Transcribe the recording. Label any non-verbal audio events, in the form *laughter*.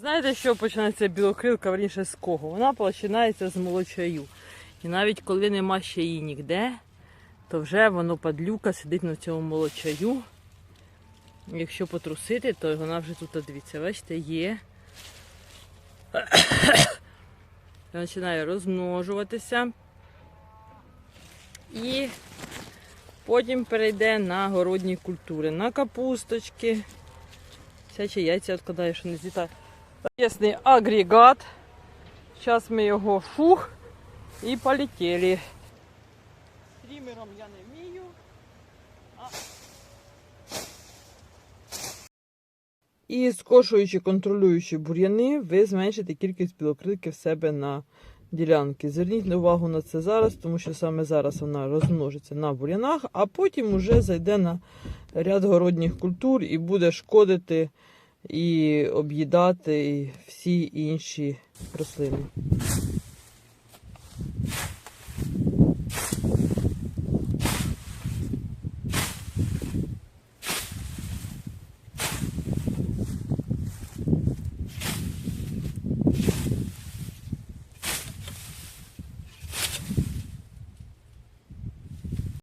Знаєте, що починається білокрилка, верніше з кого? Вона починається з молочаю. І навіть коли нема ще її ніде, то вже воно падлюка сидить на цьому молочаю. Якщо потрусити, то вона вже тут, дивіться, бачите, є. *coughs* Починає розмножуватися. І потім перейде на городні культури, на капусточки. Всячі яйця відкладає, що не злітає. Чесний агрегат. Зараз ми його фух і полетіли. Стрімером я не вмію. А... І скошуючи, контролюючи бур'яни, ви зменшите кількість білокрилки в себе на ділянки. Зверніть увагу на це зараз, тому що саме зараз вона розмножиться на бур'янах, а потім уже зайде на ряд городніх культур і буде шкодити і об'їдати всі інші рослини.